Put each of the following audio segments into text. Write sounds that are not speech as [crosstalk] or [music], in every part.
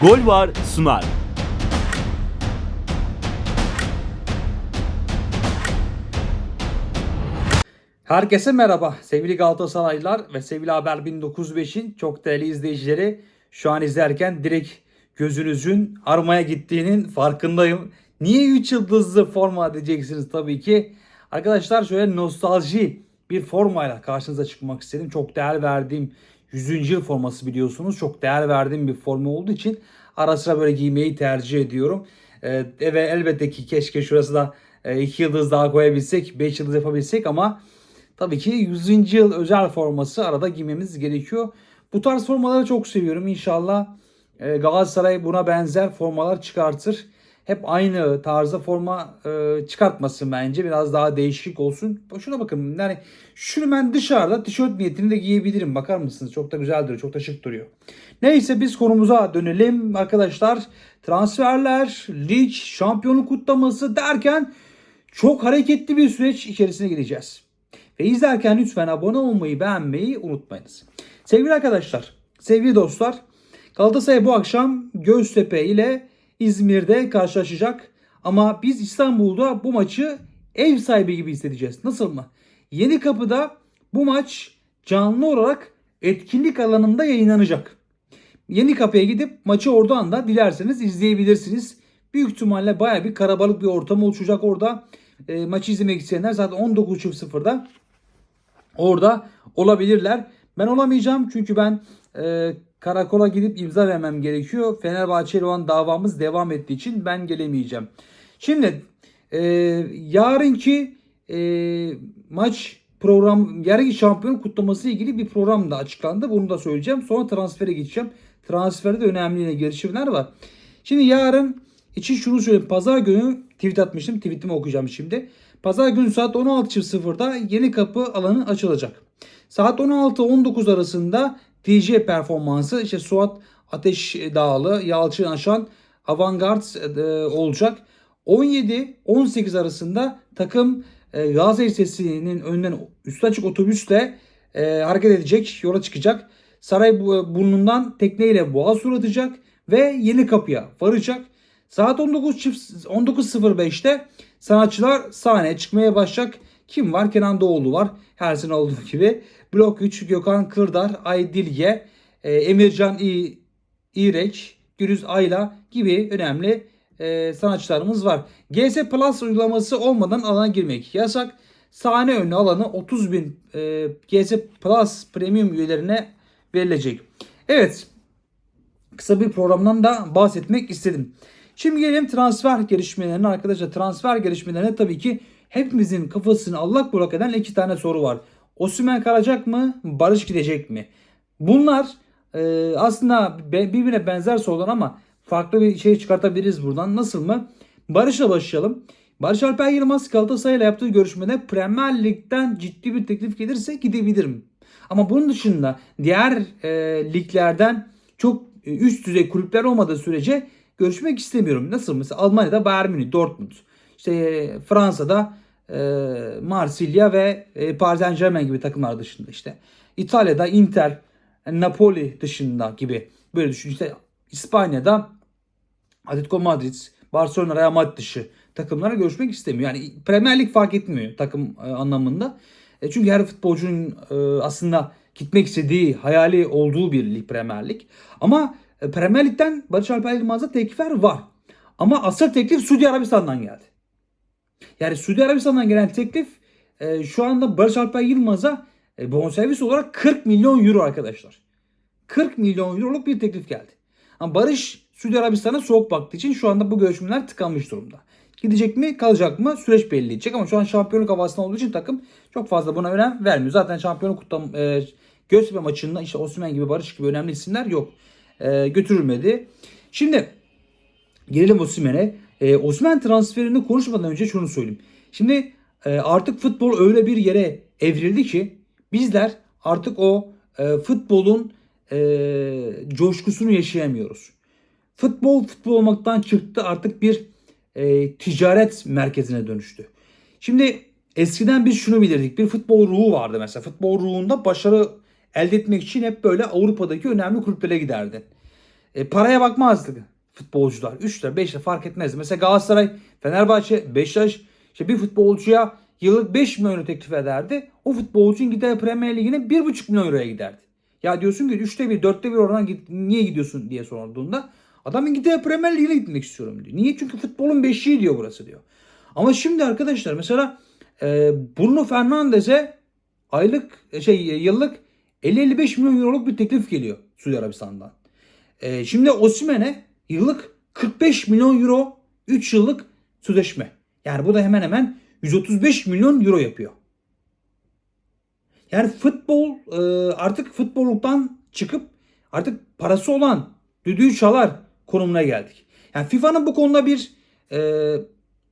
Gol var sunar. Herkese merhaba sevgili Galatasaraylılar ve sevgili Haber 1905'in çok değerli izleyicileri. Şu an izlerken direkt gözünüzün armaya gittiğinin farkındayım. Niye 3 yıldızlı forma diyeceksiniz tabii ki. Arkadaşlar şöyle nostalji bir formayla karşınıza çıkmak istedim. Çok değer verdiğim 100. yıl forması biliyorsunuz. Çok değer verdiğim bir forma olduğu için ara sıra böyle giymeyi tercih ediyorum. Ee, ve elbette ki keşke şurası da 2 yıldız daha koyabilsek, 5 yıldız yapabilsek ama Tabii ki 100. yıl özel forması arada giymemiz gerekiyor. Bu tarz formaları çok seviyorum. İnşallah e, Galatasaray buna benzer formalar çıkartır. Hep aynı tarzda forma e, çıkartmasın bence. Biraz daha değişik olsun. Şuna bakın. Yani şunu ben dışarıda tişört niyetini de giyebilirim. Bakar mısınız? Çok da güzel duruyor. Çok da şık duruyor. Neyse biz konumuza dönelim arkadaşlar. Transferler, lig, şampiyonluk kutlaması derken çok hareketli bir süreç içerisine gireceğiz. Ve izlerken lütfen abone olmayı, beğenmeyi unutmayınız. Sevgili arkadaşlar, sevgili dostlar, Galatasaray bu akşam Göztepe ile İzmir'de karşılaşacak. Ama biz İstanbul'da bu maçı ev sahibi gibi hissedeceğiz. Nasıl mı? Yeni Kapı'da bu maç canlı olarak etkinlik alanında yayınlanacak. Yeni Kapı'ya gidip maçı oradan da dilerseniz izleyebilirsiniz. Büyük ihtimalle baya bir karabalık bir ortam oluşacak orada. E, maçı izlemek isteyenler zaten 19.00'da orada olabilirler. Ben olamayacağım çünkü ben e, karakola gidip imza vermem gerekiyor. Fenerbahçe ile olan davamız devam ettiği için ben gelemeyeceğim. Şimdi e, yarınki e, maç program yarınki şampiyon kutlaması ilgili bir program da açıklandı. Bunu da söyleyeceğim. Sonra transfere geçeceğim. Transferde önemli yine gelişmeler var. Şimdi yarın için şunu söyleyeyim. Pazar günü tweet atmıştım. Tweetimi okuyacağım şimdi. Pazar günü saat 16.00'da yeni kapı alanı açılacak. Saat 16-19 arasında DJ performansı işte Suat Ateş Dağlı, Yalçın Aşan, Avantgard e, olacak. 17-18 arasında takım e, Gazi Lisesi'nin önünden üstü açık otobüsle e, hareket edecek, yola çıkacak. Sarayburnu'ndan tekneyle Boğaz atacak ve yeni kapıya varacak. Saat 19 19.05'te sanatçılar sahneye çıkmaya başlayacak. Kim var? Kenan Doğulu var. Her sene olduğu gibi. Blok 3 Gökhan Kırdar, Aydilge, e, Emircan İ, İrek, Gürüz Ayla gibi önemli e, sanatçılarımız var. GS Plus uygulaması olmadan alana girmek yasak. Sahne önü alanı 30 bin e, GS Plus Premium üyelerine verilecek. Evet. Kısa bir programdan da bahsetmek istedim. Şimdi gelelim transfer gelişmelerine arkadaşlar. Transfer gelişmelerine tabii ki hepimizin kafasını allak bullak eden iki tane soru var. Osimhen kalacak mı? Barış gidecek mi? Bunlar e, aslında birbirine benzer sorular ama farklı bir şey çıkartabiliriz buradan. Nasıl mı? Barış'la başlayalım. Barış Alper Yılmaz Galatasaray'la yaptığı görüşmede Premier Lig'den ciddi bir teklif gelirse gidebilirim. Ama bunun dışında diğer e, liglerden çok üst düzey kulüpler olmadığı sürece görüşmek istemiyorum. Nasıl mesela Almanya'da Bayern Münih, Dortmund. İşte Fransa'da e, Marsilya ve e, Paris Saint Germain gibi takımlar dışında işte. İtalya'da Inter, Napoli dışında gibi böyle düşün. İşte İspanya'da Atletico Madrid, Barcelona, Real Madrid dışı takımlara görüşmek istemiyor. Yani Premier Lig fark etmiyor takım e, anlamında. E, çünkü her futbolcunun e, aslında gitmek istediği, hayali olduğu bir lig Premier Lig. Ama e, Premier Lig'den Barış Alper Yılmaz'a teklifler var. Ama asıl teklif Suudi Arabistan'dan geldi. Yani Suudi Arabistan'dan gelen teklif e, şu anda Barış Alper Yılmaz'a e, bonservis olarak 40 milyon euro arkadaşlar. 40 milyon euroluk bir teklif geldi. Ama Barış Suudi Arabistan'a soğuk baktığı için şu anda bu görüşmeler tıkanmış durumda. Gidecek mi kalacak mı süreç belli edecek ama şu an şampiyonluk havasında olduğu için takım çok fazla buna önem vermiyor. Zaten şampiyonluk kutlam e, Göztepe maçında işte Osman gibi Barış gibi önemli isimler yok. E, götürülmedi. Şimdi gelelim Osimhen'e. E, Osimhen transferini konuşmadan önce şunu söyleyeyim. Şimdi e, artık futbol öyle bir yere evrildi ki bizler artık o e, futbolun e, coşkusunu yaşayamıyoruz. Futbol futbol olmaktan çıktı artık bir e, ticaret merkezine dönüştü. Şimdi eskiden biz şunu bilirdik. Bir futbol ruhu vardı mesela. Futbol ruhunda başarı elde etmek için hep böyle Avrupa'daki önemli kulüplere giderdin. E, paraya bakmazdı futbolcular. 3 lira 5 lira fark etmezdi. Mesela Galatasaray, Fenerbahçe, Beşiktaş işte bir futbolcuya yıllık 5 milyon euro teklif ederdi. O futbolcu İngiltere Premier Ligi'ne 1,5 milyon euroya giderdi. Ya diyorsun ki 3'te 1, 4'te 1 orana git, niye gidiyorsun diye sorduğunda adam İngiltere Premier Ligi'ne gitmek istiyorum diyor. Niye? Çünkü futbolun beşiği diyor burası diyor. Ama şimdi arkadaşlar mesela e, Bruno Fernandes'e aylık şey yıllık 50-55 milyon euroluk bir teklif geliyor Suudi Arabistan'dan. E, şimdi Osimhen'e yıllık 45 milyon euro 3 yıllık sözleşme. Yani bu da hemen hemen 135 milyon euro yapıyor. Yani futbol e, artık futbolluktan çıkıp artık parası olan düdüğü çalar konumuna geldik. Yani FIFA'nın bu konuda bir e,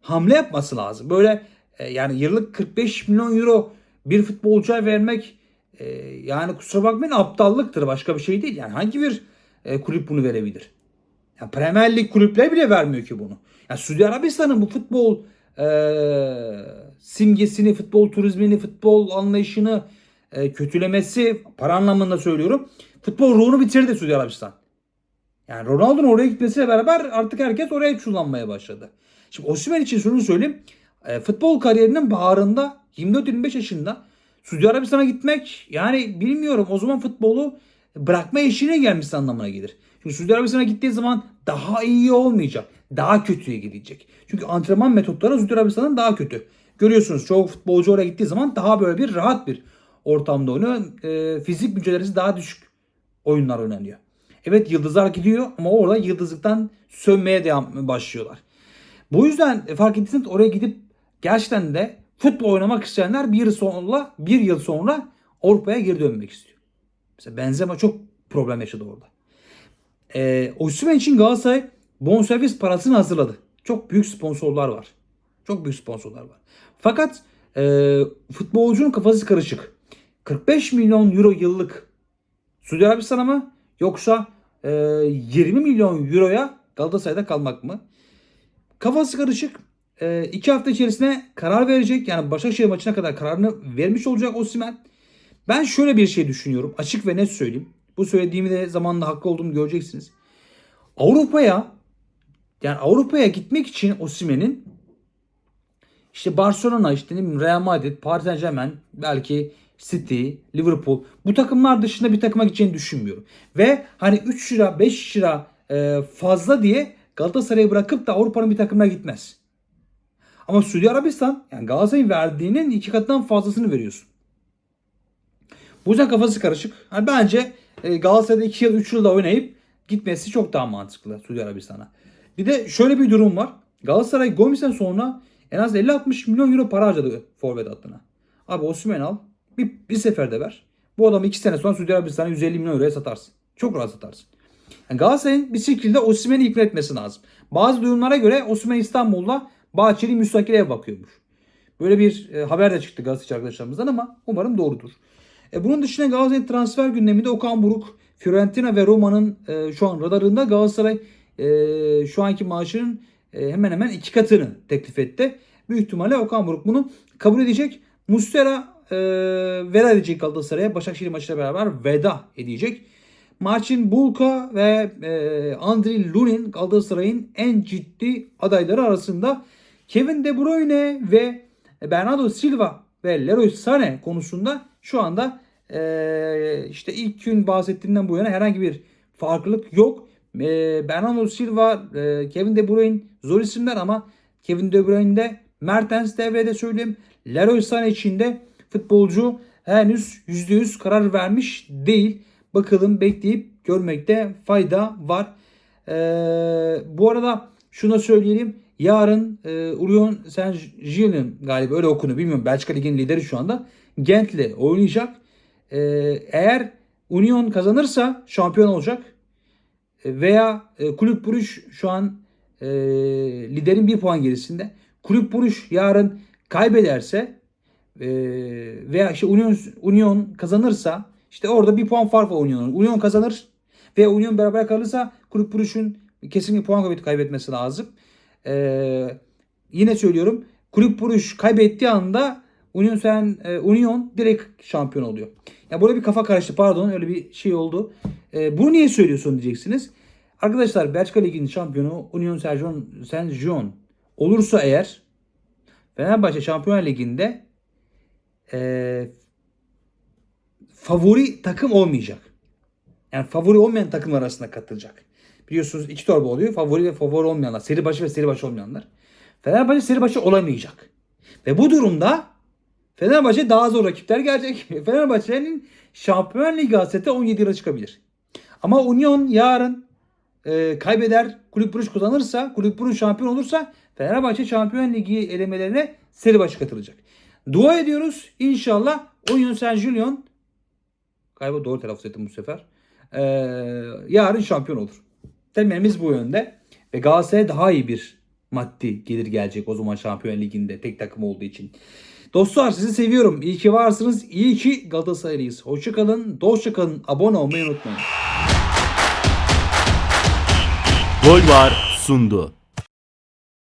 hamle yapması lazım. Böyle e, yani yıllık 45 milyon euro bir futbolcuya vermek e, yani kusura bakmayın aptallıktır başka bir şey değil. Yani hangi bir e, kulüp bunu verebilir? Yani Premier Lig kulüpleri bile vermiyor ki bunu. Yani Suudi Arabistan'ın bu futbol e, simgesini, futbol turizmini, futbol anlayışını e, kötülemesi para anlamında söylüyorum. Futbol ruhunu bitirdi Suudi Arabistan. Yani Ronaldo'nun oraya gitmesiyle beraber artık herkes oraya çullanmaya başladı. Şimdi Osimhen için şunu söyleyeyim. E, futbol kariyerinin baharında 24-25 yaşında Suudi Arabistan'a gitmek yani bilmiyorum o zaman futbolu bırakma eşiğine gelmiş anlamına gelir. Çünkü Suudi Arabistan'a gittiği zaman daha iyi olmayacak. Daha kötüye gidecek. Çünkü antrenman metotları Suudi Arabistan'ın daha kötü. Görüyorsunuz çoğu futbolcu oraya gittiği zaman daha böyle bir rahat bir ortamda oynuyor. E, fizik mücadelesi daha düşük oyunlar oynanıyor. Evet yıldızlar gidiyor ama orada yıldızlıktan sönmeye devam başlıyorlar. Bu yüzden fark ettiyseniz oraya gidip gerçekten de futbol oynamak isteyenler bir yıl sonra bir yıl sonra Avrupa'ya geri dönmek istiyor. Mesela Benzema çok problem yaşadı orada. Ee, Osimhen için Galatasaray bonservis parasını hazırladı. Çok büyük sponsorlar var. Çok büyük sponsorlar var. Fakat e, futbolcunun kafası karışık. 45 milyon euro yıllık Suudi Arabistan'a mı yoksa e, 20 milyon euroya Galatasaray'da kalmak mı? Kafası karışık. E, iki hafta içerisinde karar verecek. Yani Başakşehir maçına kadar kararını vermiş olacak Osimhen. Ben şöyle bir şey düşünüyorum. Açık ve net söyleyeyim. Bu söylediğimi de zamanla haklı olduğumu göreceksiniz. Avrupa'ya yani Avrupa'ya gitmek için Osimhen'in işte Barcelona, işte ne Real Madrid, Paris Saint Germain, belki City, Liverpool bu takımlar dışında bir takıma gideceğini düşünmüyorum. Ve hani 3 lira 5 lira e, fazla diye Galatasaray'ı bırakıp da Avrupa'nın bir takımına gitmez. Ama Suudi Arabistan yani Galatasaray'ın verdiğinin iki katından fazlasını veriyorsun. Bu yüzden kafası karışık. Yani bence e, Galatasaray'da 2 yıl 3 yılda oynayıp gitmesi çok daha mantıklı Suudi Arabistan'a. Bir de şöyle bir durum var. Galatasaray Gomis'ten sonra en az 50-60 milyon euro para harcadı forvet hattına. Abi Osimhen al. Bir, bir seferde ver. Bu adamı 2 sene sonra Suudi Arabistan'a 150 milyon euroya satarsın. Çok rahat satarsın. Yani Galatasaray'ın bir şekilde Osimhen'i ikna etmesi lazım. Bazı duyumlara göre Osimhen İstanbul'da Bahçeli müstakil ev bakıyormuş. Böyle bir e, haber de çıktı Galatasaray arkadaşlarımızdan ama umarım doğrudur. E, bunun dışında Galatasaray transfer gündeminde Okan Buruk, Fiorentina ve Roma'nın e, şu an radarında Galatasaray e, şu anki maaşının e, hemen hemen iki katını teklif etti. Büyük ihtimalle Okan Buruk bunu kabul edecek. Mustera e, veda edecek Galatasaray'a. Başakşehir maçıyla beraber veda edecek. Marcin Bulka ve e, Andriy Lunin Galatasaray'ın en ciddi adayları arasında. Kevin De Bruyne ve Bernardo Silva ve Leroy Sané konusunda şu anda e, işte ilk gün bahsettiğimden bu yana herhangi bir farklılık yok. E, Bernardo Silva, e, Kevin De Bruyne zor isimler ama Kevin De Bruyne'de Mertens devrede söyleyeyim. Leroy Sané için de futbolcu henüz %100 karar vermiş değil. Bakalım bekleyip görmekte fayda var. Ee, bu arada şuna söyleyelim. Yarın e, Union Saint Gilles galiba öyle okunu bilmiyorum. Belçika Ligi'nin lideri şu anda. Gent'le oynayacak. Ee, eğer Union kazanırsa şampiyon olacak. E, veya e, Kulüp Bruges şu an e, liderin bir puan gerisinde. Kulüp Bruges yarın kaybederse e, veya işte Union, Union kazanırsa işte orada bir puan fark var Union'un. Union kazanır ve Union beraber kalırsa Kulüp Brugge'ün kesinlikle puan kaybetmesi lazım. Ee, yine söylüyorum. Kulüp Brugge kaybettiği anda Union sen e, Union direkt şampiyon oluyor. Ya burada bir kafa karıştı pardon öyle bir şey oldu. Ee, bunu niye söylüyorsun diyeceksiniz. Arkadaşlar Belçika Ligi'nin şampiyonu Union Saint-Jean olursa eğer Fenerbahçe Şampiyonlar Ligi'nde eee, favori takım olmayacak. Yani favori olmayan takımlar arasında katılacak. Biliyorsunuz iki torba oluyor. Favori ve favori olmayanlar. Seri başı ve seri başı olmayanlar. Fenerbahçe seri başı olamayacak. Ve bu durumda Fenerbahçe daha zor rakipler gelecek. [laughs] Fenerbahçe'nin Şampiyon Ligi hasreti 17 lira çıkabilir. Ama Union yarın e, kaybeder, Kulüp Brugge kazanırsa, Kulüp Brugge şampiyon olursa Fenerbahçe Şampiyon Ligi elemelerine seri başı katılacak. Dua ediyoruz. İnşallah Union Saint-Gilloin galiba doğru telaffuz ettim bu sefer. E, yarın şampiyon olur. Temennimiz bu yönde. Ve Galatasaray'a daha iyi bir maddi gelir gelecek o zaman Şampiyon Ligi'nde tek takım olduğu için. Dostlar sizi seviyorum. İyi ki varsınız. İyi ki Galatasaraylıyız. Hoşçakalın. Dostça kalın. Abone olmayı unutmayın. Gol var sundu.